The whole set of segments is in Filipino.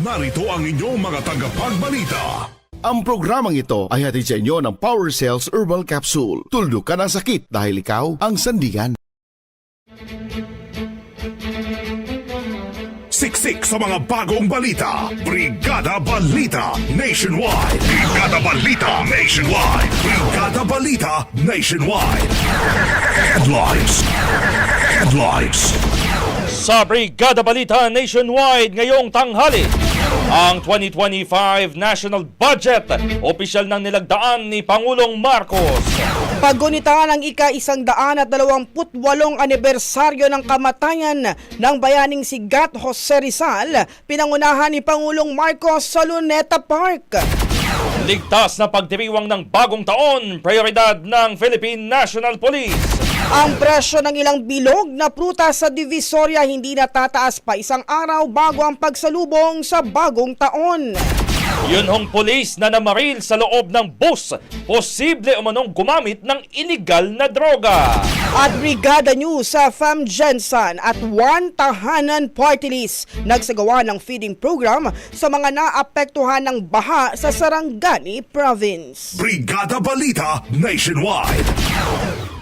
narito ang inyong mga tagapagbalita. Ang programang ito ay hatid sa inyo ng Power Cells Herbal Capsule. Tuldok ka ng sakit dahil ikaw ang sandigan. Siksik sa mga bagong balita. Brigada Balita Nationwide. Brigada Balita Nationwide. Brigada Balita Nationwide. Headlines. Headlines. Sa Brigada Balita Nationwide ngayong tanghali, ang 2025 National Budget, opisyal nang nilagdaan ni Pangulong Marcos. Paggunita ng ika-isang daan at dalawamput walong anibersaryo ng kamatayan ng bayaning si Gat Jose Rizal, pinangunahan ni Pangulong Marcos sa Luneta Park. Ligtas na pagdiriwang ng bagong taon, prioridad ng Philippine National Police. Ang presyo ng ilang bilog na prutas sa Divisoria hindi natataas pa isang araw bago ang pagsalubong sa bagong taon. Yun hong pulis na namaril sa loob ng bus, posible umanong gumamit ng illegal na droga. At Brigada News sa Fam Jensen at One Tahanan Party List nagsagawa ng feeding program sa mga naapektuhan ng baha sa Sarangani Province. Brigada Balita Nationwide.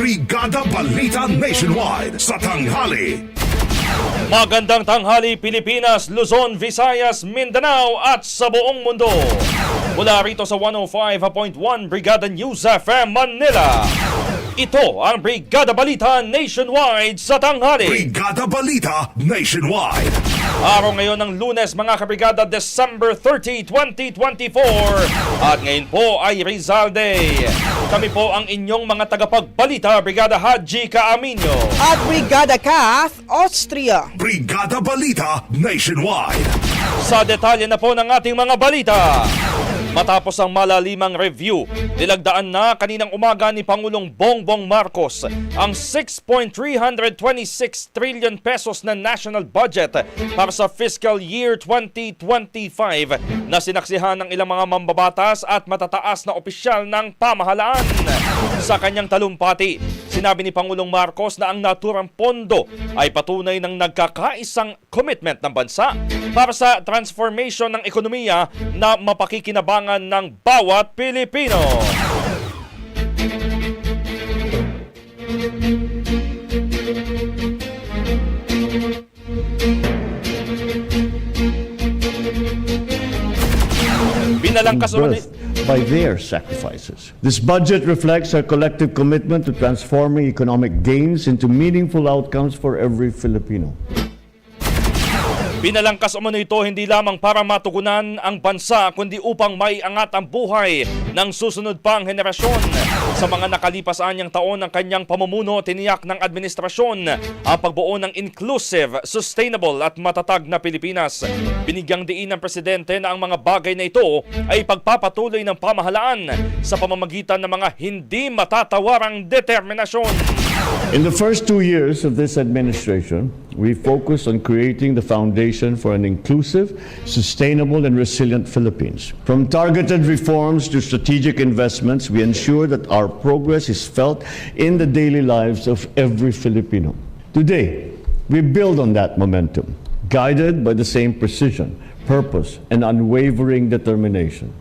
Brigada Balita Nationwide sa tanghali. Magandang tanghali Pilipinas, Luzon, Visayas, Mindanao at sa buong mundo. Mula rito sa 105.1 Brigada News FM Manila. Ito ang Brigada Balita Nationwide sa tanghali. Brigada Balita Nationwide. Araw ngayon ng lunes mga kabrigada December 30, 2024 at ngayon po ay Rizal Day. Kami po ang inyong mga tagapagbalita Brigada Haji Kaaminyo. At Brigada Kath, Austria. Brigada Balita Nationwide. Sa detalye na po ng ating mga balita. Matapos ang malalimang review, nilagdaan na kaninang umaga ni Pangulong Bongbong Marcos ang 6.326 trillion pesos na national budget para sa fiscal year 2025 na sinaksihan ng ilang mga mambabatas at matataas na opisyal ng pamahalaan. Sa kanyang talumpati, sinabi ni Pangulong Marcos na ang naturang pondo ay patunay ng nagkakaisang commitment ng bansa para sa transformation ng ekonomiya na mapakikinabangan ng bawat Pilipino. Binalangkas birthed by their sacrifices. This budget reflects our collective commitment to transforming economic gains into meaningful outcomes for every Filipino. Binalangkas umano ito hindi lamang para matugunan ang bansa kundi upang maiangat ang buhay ng susunod pang henerasyon. Sa mga nakalipas anyang taon ng kanyang pamumuno, tiniyak ng administrasyon ang pagbuo ng inclusive, sustainable at matatag na Pilipinas. Binigyang diin ng presidente na ang mga bagay na ito ay pagpapatuloy ng pamahalaan sa pamamagitan ng mga hindi matatawarang determinasyon. In the first two years of this administration, we focus on creating the foundation for an inclusive, sustainable, and resilient Philippines. From targeted reforms to strategic investments, we ensure that our progress is felt in the daily lives of every Filipino. Today, we build on that momentum, guided by the same precision, purpose, and unwavering determination.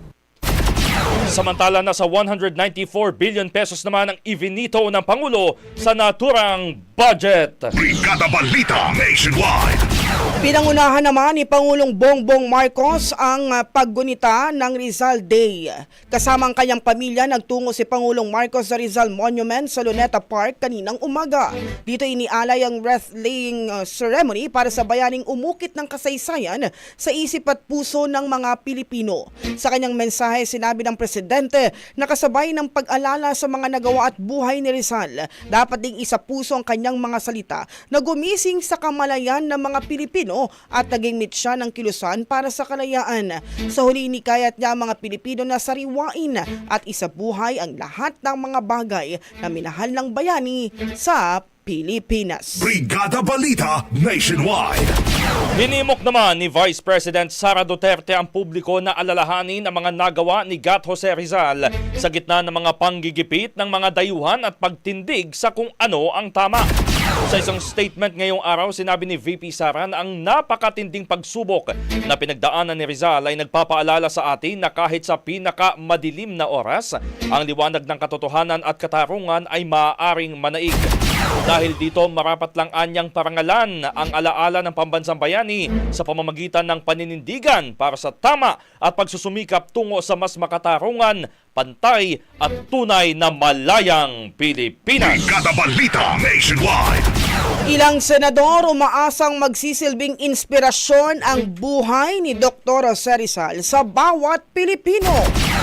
Samantala nasa 194 billion pesos naman ang ivinito ng Pangulo sa naturang budget. Brigada Balita Nationwide. Pinangunahan naman ni Pangulong Bongbong Marcos ang ah, paggunita ng Rizal Day. Kasama ang kanyang pamilya, nagtungo si Pangulong Marcos sa Rizal Monument sa Luneta Park kaninang umaga. Dito inialay ang wreath-laying ah, ceremony para sa bayaning umukit ng kasaysayan sa isip at puso ng mga Pilipino. Sa kanyang mensahe, sinabi ng Presidente na kasabay ng pag-alala sa mga nagawa at buhay ni Rizal, dapat ding isa puso ang kanyang mga salita na gumising sa kamalayan ng mga Pilipino at naging mitsa ng kilusan para sa kalayaan. Sa huli inikayat niya ang mga Pilipino na sariwain at isabuhay ang lahat ng mga bagay na minahal ng bayani sa Pilipinas. Brigada Balita Nationwide. Hinimok naman ni Vice President Sara Duterte ang publiko na alalahanin ang mga nagawa ni Gat Jose Rizal sa gitna ng mga panggigipit ng mga dayuhan at pagtindig sa kung ano ang tama. Sa isang statement ngayong araw, sinabi ni VP Sara na ang napakatinding pagsubok na pinagdaanan ni Rizal ay nagpapaalala sa atin na kahit sa pinakamadilim na oras, ang liwanag ng katotohanan at katarungan ay maaaring manaig. Dahil dito marapat lang anyang parangalan ang alaala ng pambansang bayani sa pamamagitan ng paninindigan para sa tama at pagsusumikap tungo sa mas makatarungan, pantay at tunay na malayang Pilipinas. Brigada Balita Nationwide. Ilang senador umaasang magsisilbing inspirasyon ang buhay ni Dr. Jose Rizal sa bawat Pilipino.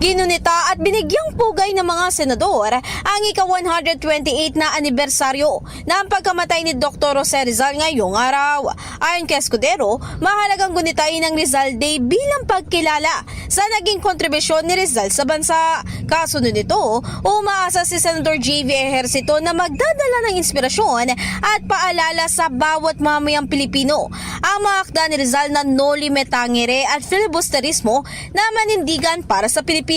Ginunita at binigyang pugay ng mga senador ang ika-128 na anibersaryo ng pagkamatay ni Dr. Jose Rizal ngayong araw. Ayon kay Escudero, mahalagang gunitain ang Rizal Day bilang pagkilala sa naging kontribusyon ni Rizal sa bansa. Kasunod nito, umaasa si Senator J.V. Ejercito na magdadala ng inspirasyon at paalala sa bawat mamayang Pilipino ang mga akda ni Rizal na noli me tangere at filibusterismo na manindigan para sa Pilipinas.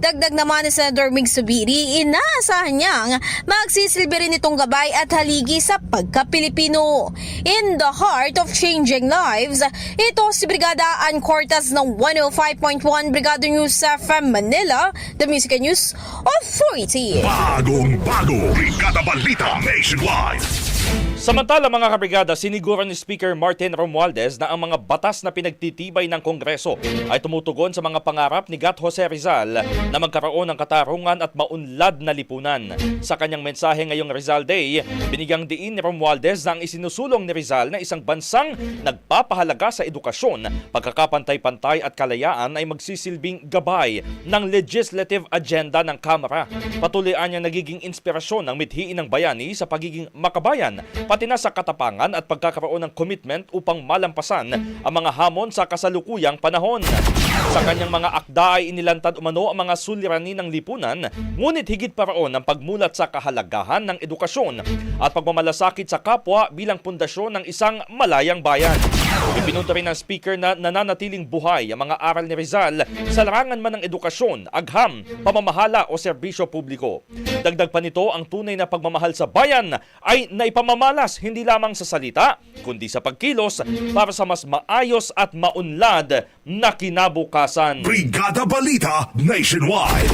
Dagdag naman ni Senator Mig Subiri, inaasahan niyang magsisilbi rin itong gabay at haligi sa pagka-Pilipino. In the heart of changing lives, ito si Brigada Ann Cortez ng 105.1 Brigada News FM Manila, the Music and News Authority. Bagong bago. Brigada Balita Nationwide. Samantala mga kabrigada, siniguro ni Speaker Martin Romualdez na ang mga batas na pinagtitibay ng Kongreso ay tumutugon sa mga pangarap ni Gat Jose Rizal na magkaroon ng katarungan at maunlad na lipunan. Sa kanyang mensahe ngayong Rizal Day, binigyang diin ni Romualdez na ang isinusulong ni Rizal na isang bansang nagpapahalaga sa edukasyon, pagkakapantay-pantay at kalayaan ay magsisilbing gabay ng legislative agenda ng Kamara. Patuloy niya nagiging inspirasyon ng mithiin ng bayani sa pagiging makabayan pati na sa katapangan at pagkakaroon ng commitment upang malampasan ang mga hamon sa kasalukuyang panahon. Sa kanyang mga akda ay inilantad umano ang mga suliranin ng lipunan, ngunit higit pa roon ang pagmulat sa kahalagahan ng edukasyon at pagmamalasakit sa kapwa bilang pundasyon ng isang malayang bayan. Ipinunto rin ng speaker na nananatiling buhay ang mga aral ni Rizal sa larangan man ng edukasyon, agham, pamamahala o serbisyo publiko. Dagdag pa nito, ang tunay na pagmamahal sa bayan ay naipamamalas hindi lamang sa salita, kundi sa pagkilos para sa mas maayos at maunlad na kinabukasan. Brigada Balita Nationwide.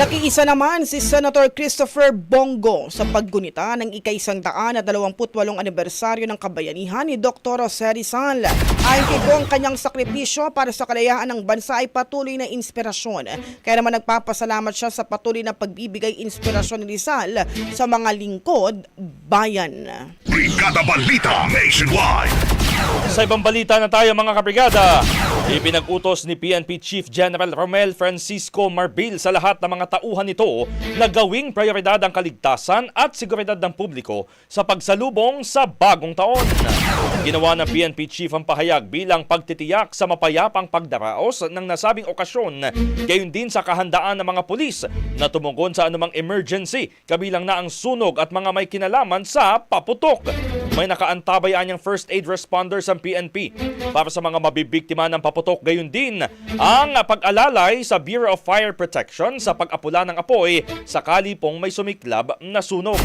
Nakiisa naman si Senator Christopher Bongo sa paggunita ng ikaisang daan at dalawamputwalong anibersaryo ng kabayanihan ni Dr. Jose Rizal. Ayon kay Gong, kanyang sakripisyo para sa kalayaan ng bansa ay patuloy na inspirasyon. Kaya naman nagpapasalamat siya sa patuloy na pagbibigay inspirasyon ni Rizal sa mga lingkod bayan. Brigada Balita Nationwide. Sa ibang balita na tayo mga kabrigada, ipinag-utos ni PNP Chief General Romel Francisco Marbil sa lahat ng mga tauhan nito na gawing prioridad ang kaligtasan at seguridad ng publiko sa pagsalubong sa bagong taon. Ginawa ng PNP Chief ang pahayag bilang pagtitiyak sa mapayapang pagdaraos ng nasabing okasyon, gayon din sa kahandaan ng mga pulis na tumugon sa anumang emergency, kabilang na ang sunog at mga may kinalaman sa paputok. May nakaantabay anyang first aid responders ang PNP para sa mga mabibiktima ng paputok. Gayon din ang pag-alalay sa Bureau of Fire Protection sa pag-apula ng apoy sakali pong may sumiklab na sunog.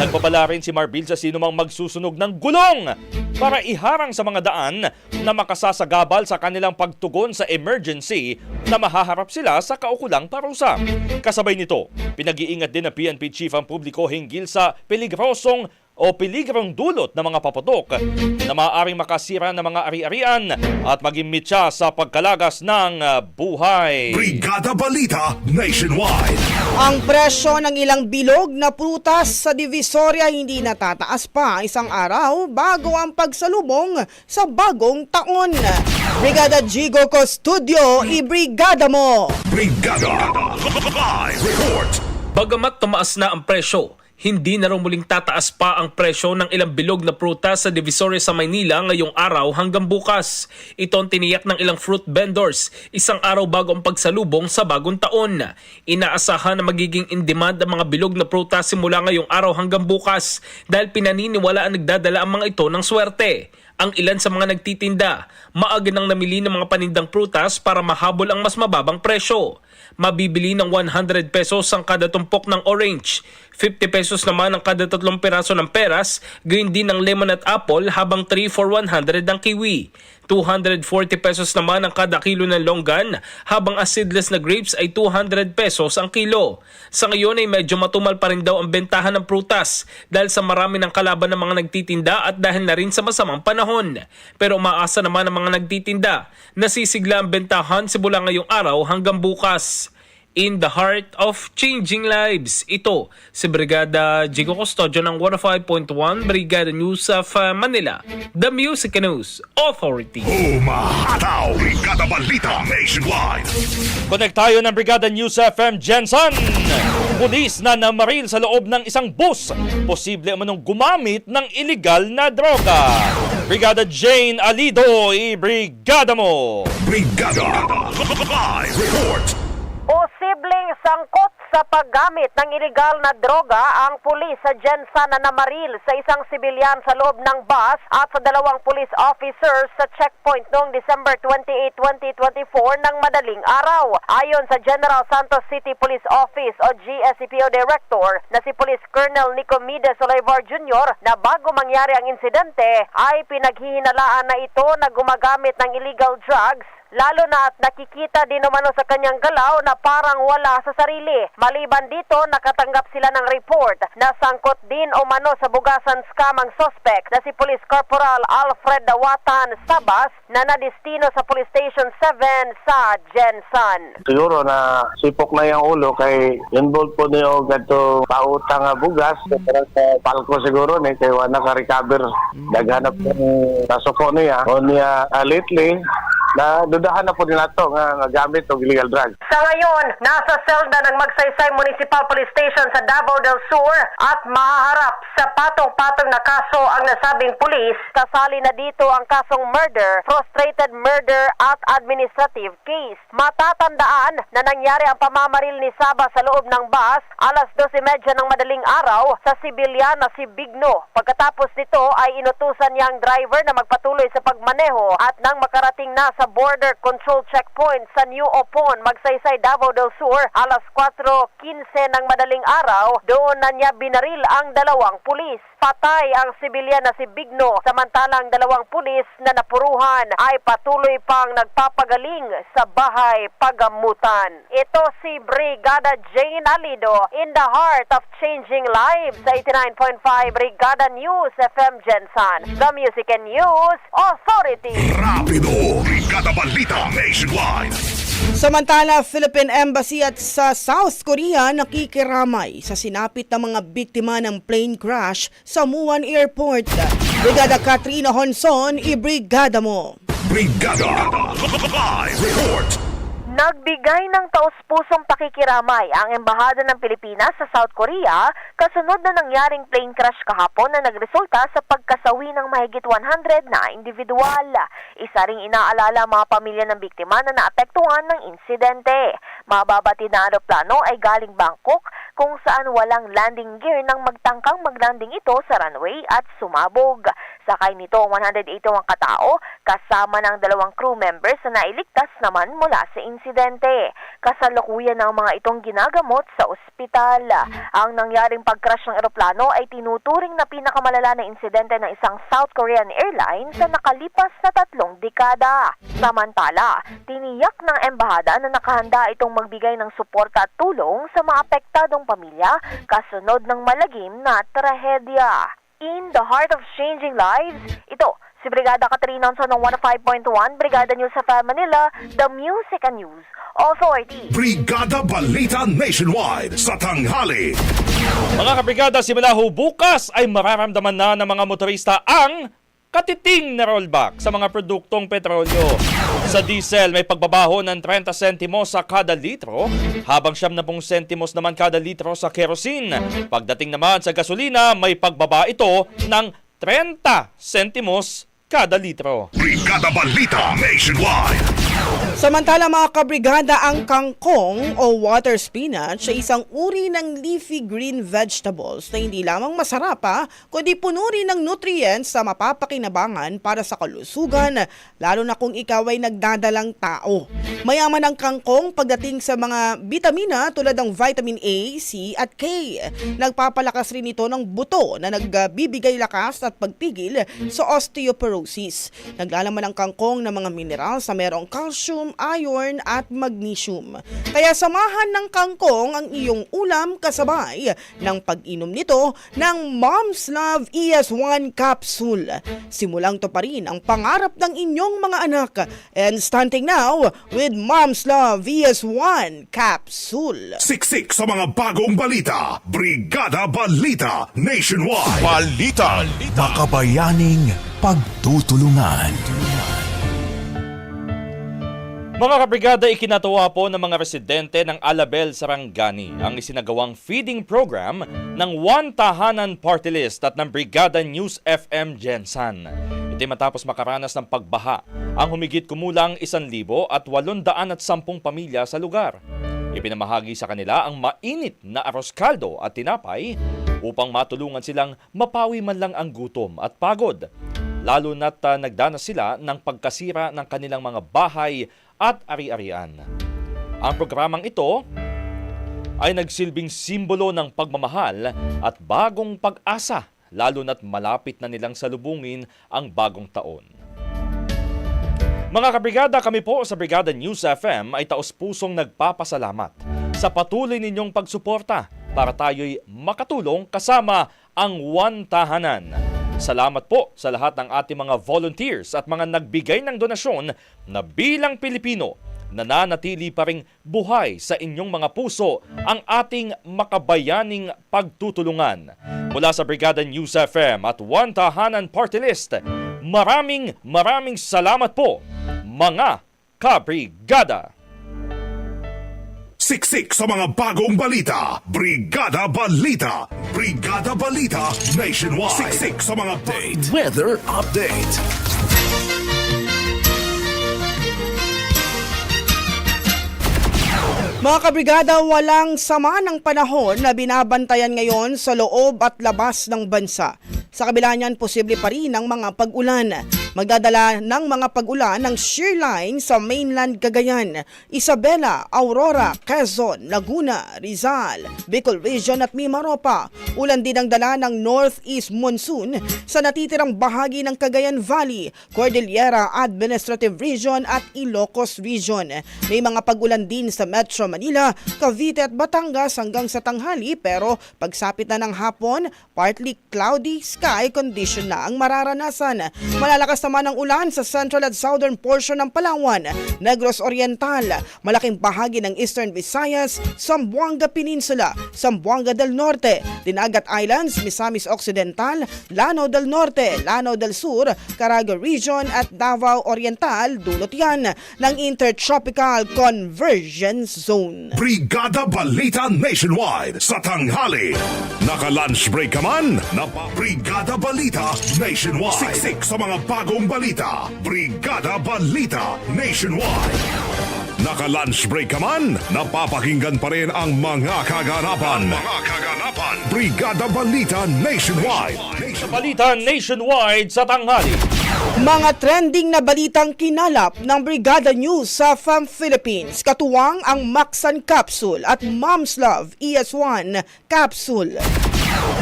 Nagpapala rin si Marbil sa sinumang magsusunog ng gulong para iharang sa mga daan na makasasagabal sa kanilang pagtugon sa emergency na mahaharap sila sa kaukulang parusa. Kasabay nito, pinag-iingat din ng PNP Chief ang publiko hinggil sa peligrosong o peligrong dulot ng mga paputok na maaaring makasira ng mga ari-arian at maging mitya sa pagkalagas ng uh, buhay. Brigada Balita Nationwide. Ang presyo ng ilang bilog na prutas sa Divisoria hindi natataas pa isang araw bago ang pagsalubong sa bagong taon. Brigada Gigo Studio, ibrigada mo! Brigada Live Report. Bagamat tumaas na ang presyo, hindi na raw muling tataas pa ang presyo ng ilang bilog na prutas sa Divisoria sa Maynila ngayong araw hanggang bukas. Ito ang tiniyak ng ilang fruit vendors isang araw bago ang pagsalubong sa bagong taon. Inaasahan na magiging in demand ang mga bilog na prutas simula ngayong araw hanggang bukas dahil pinaniniwala ang nagdadala ang mga ito ng swerte. Ang ilan sa mga nagtitinda, maaga nang namili ng mga panindang prutas para mahabol ang mas mababang presyo. Mabibili ng 100 pesos ang kada tumpok ng orange, 50 pesos naman ang kada tatlong peraso ng peras, gayon din ng lemon at apple habang 3 for 100 ang kiwi. 240 pesos naman ang kada kilo ng longgan habang ang seedless na grapes ay 200 pesos ang kilo. Sa ngayon ay medyo matumal pa rin daw ang bentahan ng prutas dahil sa marami ng kalaban ng mga nagtitinda at dahil na rin sa masamang panahon. Pero umaasa naman ang mga nagtitinda na sisigla ang bentahan simula ngayong araw hanggang bukas in the heart of changing lives. Ito si Brigada Jigo Custodio ng 105.1 Brigada News of uh, Manila, The Music News Authority. Umahataw. Brigada Balita Nationwide. Connect tayo ng Brigada News FM Jensen. Pulis na namaril sa loob ng isang bus. Posible manong gumamit ng illegal na droga. Brigada Jane Alido, i-brigada mo! Brigada Live Report. Posibleng sangkot sa paggamit ng iligal na droga ang pulis sa Jensan na namaril sa isang sibilyan sa loob ng bus at sa dalawang police officers sa checkpoint noong December 28, 2024 ng madaling araw. Ayon sa General Santos City Police Office o GSCPO Director na si Police Colonel Nicomedes Olivar Jr. na bago mangyari ang insidente ay pinaghihinalaan na ito na gumagamit ng illegal drugs lalo na at nakikita din umano sa kanyang galaw na parang wala sa sarili. Maliban dito, nakatanggap sila ng report na sangkot din umano sa bugasan scam ang suspect na si Police Corporal Alfred Dawatan Sabas na nadistino sa Police Station 7 sa Jensan. siguro na sipok na yung ulo kay involved po niyo gadto pautang nga bugas pero sa palko siguro ni kay wala ka recover daghanap po nasuko niya o niya ah, lately na dudahan na po nila to nga, nga gamit og illegal drugs. Sa ngayon, nasa selda ng Magsaysay Municipal Police Station sa Davao del Sur at mahaharap sa patong-patong na kaso ang nasabing pulis. Kasali na dito ang kasong murder, frustrated murder at administrative case. Matatandaan na nangyari ang pamamaril ni Saba sa loob ng bus alas 12.30 ng madaling araw sa sibilyan na si Bigno. Pagkatapos nito ay inutusan niya ang driver na magpatuloy sa pagmaneho at nang makarating na sa border control checkpoint sa New Opon, Magsaysay, Davao del Sur, alas 4.15 ng madaling araw, doon na niya binaril ang dalawang pulis. Patay ang sibilyan na si Bigno, samantalang dalawang pulis na napuruhan ay patuloy pang nagpapagaling sa bahay pagamutan. Ito si Brigada Jane Alido in the heart of changing lives sa 89.5 Brigada News FM Jensen, the Music and News Authority. Rapido! Brigada Balita Nationwide! Samantala, Philippine Embassy at sa South Korea nakikiramay sa sinapit ng mga biktima ng plane crash sa Muan Airport. Brigada Katrina Honson, ibrigada mo. Brigada! Live report! Nagbigay ng taus-pusong pakikiramay ang Embahada ng Pilipinas sa South Korea kasunod na nangyaring plane crash kahapon na nagresulta sa pagkasawi ng mahigit 100 na individual. Isa ring inaalala mga pamilya ng biktima na naapektuhan ng insidente. Mababati na aeroplano ay galing Bangkok kung saan walang landing gear nang magtangkang maglanding ito sa runway at sumabog. Sakay nito ang 181 katao kasama ng dalawang crew members na nailigtas naman mula sa insidente. Kasalukuyan ng mga itong ginagamot sa ospital. Ang nangyaring pag-crash ng eroplano ay tinuturing na pinakamalala na insidente ng isang South Korean airline sa nakalipas na tatlong dekada. Samantala, tiniyak ng embahada na nakahanda itong magbigay ng suporta at tulong sa mga apektadong pamilya kasunod ng malagim na trahedya. In the heart of changing lives, ito si Brigada Katrina Onson ng 105.1, Brigada News sa Manila, The Music and News Authority. Brigada Balita Nationwide sa tanghali. Mga kabrigada, simula ho bukas ay mararamdaman na ng mga motorista ang katiting na rollback sa mga produktong petrolyo. Sa diesel, may pagbabaho ng 30 sentimos sa kada litro, habang 70 sentimos naman kada litro sa kerosene. Pagdating naman sa gasolina, may pagbaba ito ng 30 sentimos kada litro. Brigada Balita Nationwide! Samantala mga kabrigada, ang kangkong o water spinach ay isang uri ng leafy green vegetables na hindi lamang masarap pa, kundi puno rin ng nutrients sa mapapakinabangan para sa kalusugan, lalo na kung ikaw ay nagdadalang tao. Mayaman ang kangkong pagdating sa mga bitamina tulad ng vitamin A, C at K. Nagpapalakas rin ito ng buto na nagbibigay lakas at pagpigil sa osteoporosis. Naglalaman ang kangkong ng mga minerals na merong calcium, iron at magnesium. Kaya samahan ng kangkong ang iyong ulam kasabay ng pag-inom nito ng Mom's Love ES1 capsule. Simulang to pa rin ang pangarap ng inyong mga anak. And starting now with Mom's Love ES1 capsule. Siksik sa mga bagong balita. Brigada Balita Nationwide. Balita. Makabayaning pagtutulungan. Mga kabrigada, ikinatuwa po ng mga residente ng Alabel, Sarangani ang isinagawang feeding program ng One Tahanan Party List at ng Brigada News FM Jensan. Ito matapos makaranas ng pagbaha ang humigit kumulang 1,000 at 810 pamilya sa lugar. Ipinamahagi sa kanila ang mainit na aros kaldo at tinapay upang matulungan silang mapawi man lang ang gutom at pagod. Lalo na't uh, nagdanas sila ng pagkasira ng kanilang mga bahay at ari-arian. Ang programang ito ay nagsilbing simbolo ng pagmamahal at bagong pag-asa lalo na't malapit na nilang salubungin ang bagong taon. Mga kabrigada, kami po sa Brigada News FM ay taos-pusong nagpapasalamat sa patuloy ninyong pagsuporta para tayo'y makatulong kasama ang One Tahanan. Salamat po sa lahat ng ating mga volunteers at mga nagbigay ng donasyon na bilang Pilipino nananatili pa ring buhay sa inyong mga puso ang ating makabayaning pagtutulungan. Mula sa Brigada News FM at One Tahanan Party List, maraming maraming salamat po mga kabrigada. Siksik sa mga bagong balita. Brigada Balita. Brigada Balita Nationwide. Siksik sa mga update. Weather update. Mga kabrigada, walang sama ng panahon na binabantayan ngayon sa loob at labas ng bansa. Sa kabila niyan, posible pa rin ang mga pag-ulan. Magdadala ng mga pag-ulan ng shear line sa mainland Cagayan, Isabela, Aurora, Quezon, Laguna, Rizal, Bicol Region at Mimaropa. Ulan din ang dala ng northeast monsoon sa natitirang bahagi ng Cagayan Valley, Cordillera Administrative Region at Ilocos Region. May mga pag-ulan din sa Metro Manila, Cavite at Batangas hanggang sa tanghali pero pagsapit na ng hapon, partly cloudy sky condition na ang mararanasan. Malalakas naman ang ulan sa central at southern portion ng Palawan, Negros Oriental, malaking bahagi ng Eastern Visayas, Zamboanga Peninsula, Zamboanga del Norte, Dinagat Islands, Misamis Occidental, Lanao del Norte, Lanao del Sur, Caraga Region at Davao Oriental, dulot yan ng Intertropical Convergence Zone. Brigada Balita Nationwide sa tanghali. Naka-lunch break ka man? Napa Brigada Balita Nationwide. Siksik sa mga bagong balita. Brigada Balita Nationwide. Naka-lunch break ka man? Napapakinggan pa rin ang mga kaganapan. mga kaganapan. Brigada Balita Nationwide. Sa balita nationwide sa tanghali. Mga trending na balitang kinalap ng Brigada News sa FAM Philippines. Katuwang ang Maxan Capsule at Mom's Love ES1 Capsule.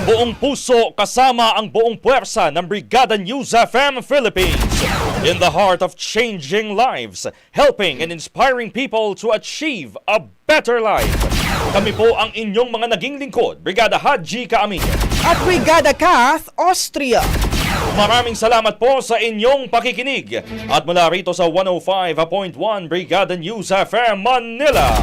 Buong puso kasama ang buong puwersa ng Brigada News FM Philippines. In the heart of changing lives, helping and inspiring people to achieve a better life. Kami po ang inyong mga naging lingkod, Brigada Haji Kaamin. At Brigada Kath, Austria. Maraming salamat po sa inyong pakikinig. At mula rito sa 105.1 Brigada News FM Manila,